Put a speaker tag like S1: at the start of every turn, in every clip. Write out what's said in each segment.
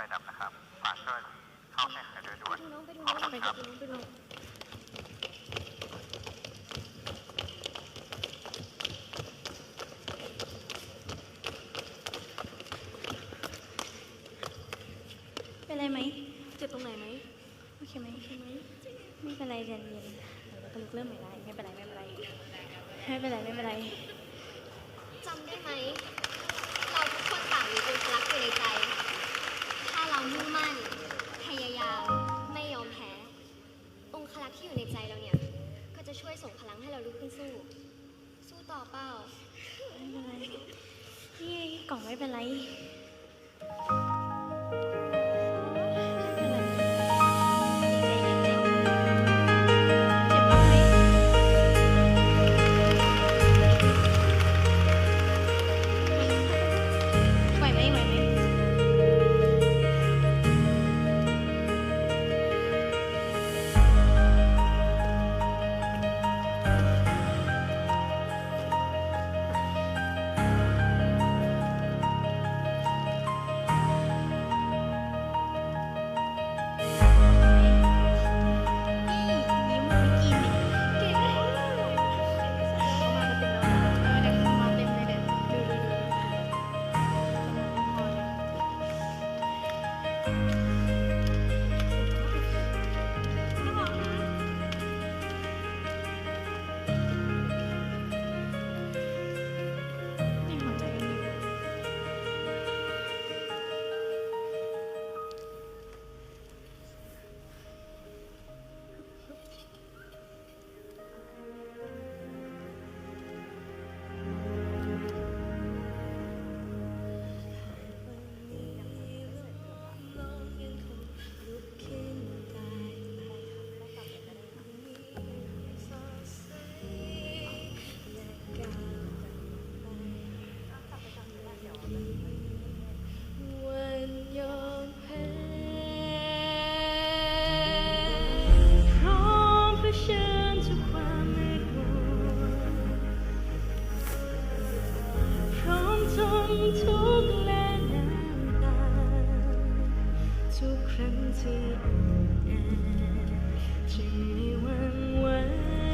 S1: ไฟดับนะ
S2: ครับฝาก
S3: ช่วยเข้าแข่งกันโดยด้วยขอ
S2: บคุณครับเป็นไรไหมเจ็บตรงไหนไหมโอเคไหมโอเคไหมไม่เป็นไรเย็นเย็นเราก็ลุกเริ่มใหม่ได้ไม่เป็นไรไม่เป็นไรไม่เป็นไรไม่เป็นไรจำได้ไหม ทุกครั้งที่อ่อนแอที่ไม่หวังไว้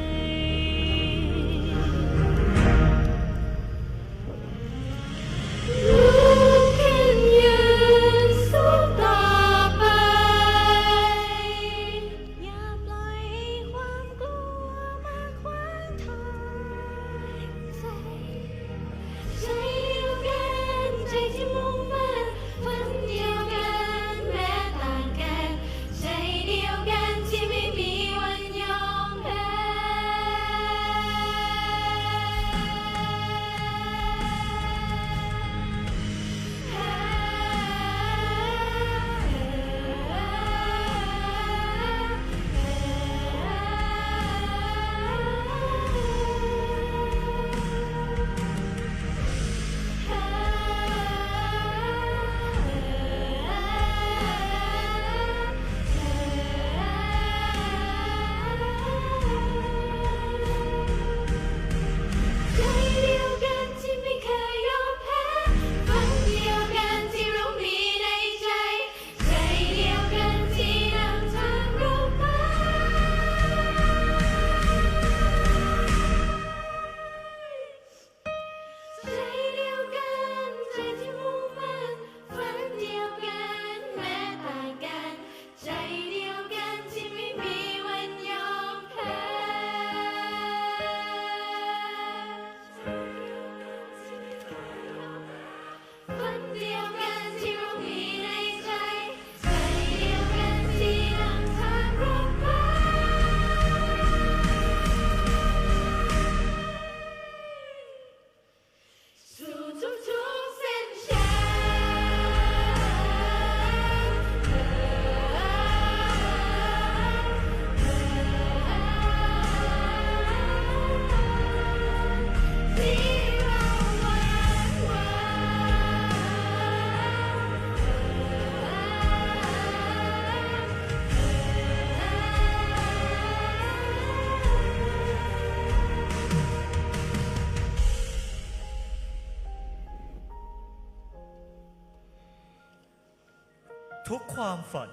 S4: ทุกความฝัน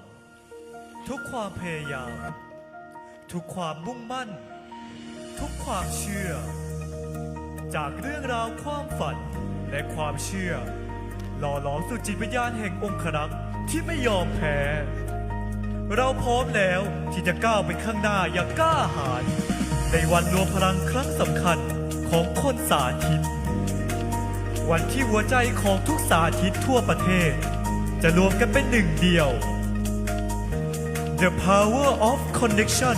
S4: ทุกความพยายาม
S2: ทุกความมุ่งมั่น ทุกความเชื่อ จากเรื่องราวความฝันและความเชื่อ หล่อหลอมสู่จิตวิญญาณแห่งองค์ครักษ์ที่ไม่ยอมแพ้ เราพร้อมแล้วที่จะก้าวไปข้างหน้าอย่างกล้าหาญในวันรวมพลังครั้งสำคัญของคนสาธิต วันที่หัวใจของทุกสาธิตทั่วประเทศ จะรวมกันเป็นหนึ่งเดียว The Power of Connection